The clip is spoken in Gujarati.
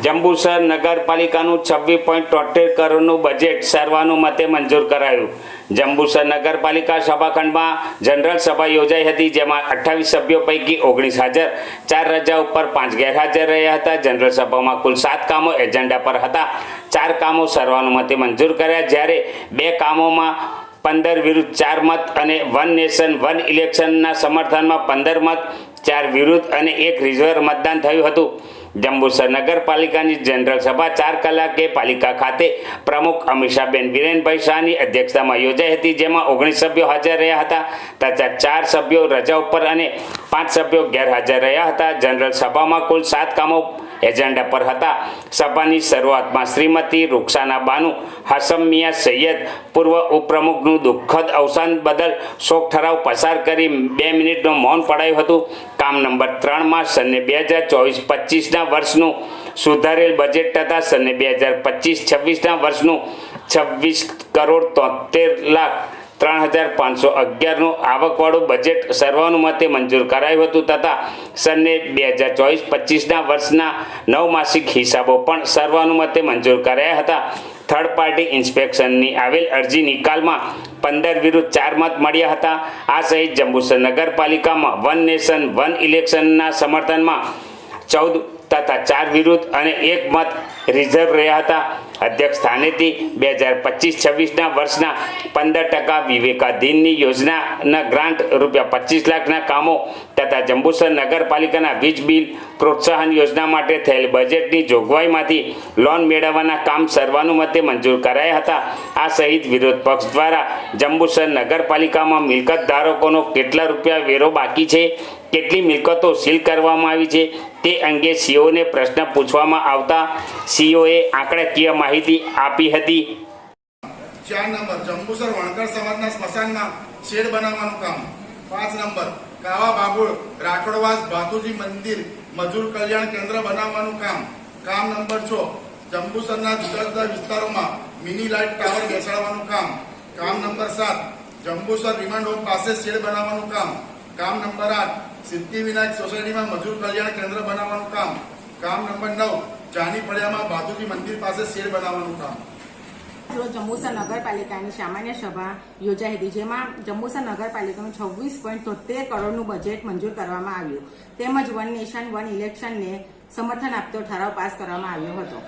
જંબુસર નગરપાલિકાનું છવ્વીસ પોઈન્ટ તોતેર કરોડનું બજેટ સર્વાનુમતે મંજૂર કરાયું. જંબુસર નગરપાલિકા સભાખંડમાં જનરલ સભા યોજાઈ હતી, જેમાં અઠ્ઠાવીસ સભ્યો પૈકી ઓગણીસ હાજર, ચાર રજા ઉપર પાંચ ગેરહાજર રહ્યા હતા. જનરલ સભામાં કુલ સાત કામો એજન્ડા પર હતા. ચાર કામો સર્વાનુમતે મંજૂર કર્યા, જ્યારે બે કામોમાં પંદર વિરુદ્ધ ચાર મત અને વન નેશન, વન ઇલેક્શનના સમર્થનમાં પંદર મત, ચાર વિરુદ્ધ અને એક રિઝર્વ મતદાન થયું હતું. જંબુસર નગરપાલિકાની જનરલ સભા ચાર કલાકે પાલિકા ખાતે. પ્રમુખ અમીષાબેન વિરેનભાઈ શાહની અધ્યક્ષતામાં યોજાઈ હતી, જેમાં ઓગણીસ સભ્યો હાજર રહ્યા હતા. તથા ચાર સભ્યો રજા ઉપર અને પાંચ સભ્યો ગેરહાજર રહ્યા હતા. જનરલ સભામાં કુલ સાત કામો એજન્ડા પર હતા. સભાની શરૂઆતમાં શ્રીમતી રૂક્ષાના બાનુ હાસમ મિયા સૈયદ, પૂર્વ ઉપપ્રમુખનું દુઃખદ અવસાન બદલ શોક ઠરાવ પસાર કરી બે મિનિટનું મૌન પડાયું હતું. કામ નંબર ત્રણમાં સને બે હજાર ચોવીસ પચીસના વર્ષનું સુધારેલ બજેટ તથા સને બે હજાર પચીસ છવ્વીસના વર્ષનું છવ્વીસ કરોડ તોતેર લાખ ત્રણ હજાર પાંચસો અગિયારનું આવકવાળું બજેટ સર્વાનુમતે મંજૂર કરાયું હતું તથા સને બે હજાર ચોવીસ પચીસના વર્ષના નવ માસિક હિસાબો પણ સર્વાનુમતે મંજૂર કરાયા હતા. થર્ડ પાર્ટી ઇન્સ્પેક્શનની આવેલ અરજી નિકાલમાં પંદર વિરુદ્ધ ચાર મત મળ્યા હતા. આ સહિત જંબુસર નગરપાલિકામાં વન નેશન વન ઇલેક્શનના સમર્થનમાં ચૌદ તથા ચાર વિરુદ્ધ અને એક મત રિઝર્વ રહ્યા હતા. અધ્યક્ષ સ્થાનેથી બે હજાર પચીસ છવ્વીસના વર્ષના પંદર ટકા વિવેકાધીનની યોજનાના ગ્રાન્ટ રૂપિયા પચીસ લાખના કામો તથા જંબુસર નગરપાલિકાના વીજ બિલ પ્રોત્સાહન યોજના માટે થયેલ બજેટની જોગવાઈમાંથી લોન મેળવવાના કામ સર્વાનુમતે મંજૂર કરાયા હતા. આ સહિત વિરોધ પક્ષ દ્વારા જંબુસર નગરપાલિકામાં મિલકત ધારકોનો કેટલા રૂપિયા વેરો બાકી છે, કેટલી મિલકતો સીલ કરવામાં આવી છે તે અંગે સીઓને પ્રશ્ન પૂછવામાં આવતા સીઓએ આંકડાકીય માહિતી આપી હતી. ચાર નંબર, જંબુસર વણકર સમાજના સ્મશાનમાં શેડ બનાવવાનું કામ. પાંચ નંબર, કાવા બાબુળ, રાઠોડવાસ ભાતુજી મંદિર, મજૂર કલ્યાણ કેન્દ્ર બનાવવાનું કામ. કામ નંબર છ, જંબુસરના જુદા જુદા વિસ્તારોમાં મિની લાઇટ ટાવર બેસાડવાનું કામ. કામ નંબર સાત, જંબુસર રિમાન્ડ હોમ પાસે શેડ બનાવવાનું કામ. કામ નંબર આઠ સિદ્ધિવિનાયક સોસાયટીમાં મજૂર કલ્યાણ કેન્દ્ર બનાવવાનું કામ. કામ નંબર નવ, ચાની પડ્યામાં ભાતુજી મંદિર પાસે શેર બનાવવાનું કામ. રોજ જંબુસર નગરપાલિકાની સામાન્ય સભા યોજાઈ હતી, જેમાં જંબુસર નગરપાલિકાનું છવ્વીસ પોઈન્ટ તોતેર કરોડનું બજેટ મંજૂર કરવામાં આવ્યું. તેમજ વન નેશન, વન ઇલેક્શનને સમર્થન આપતો ઠરાવ પાસ કરવામાં આવ્યો હતો.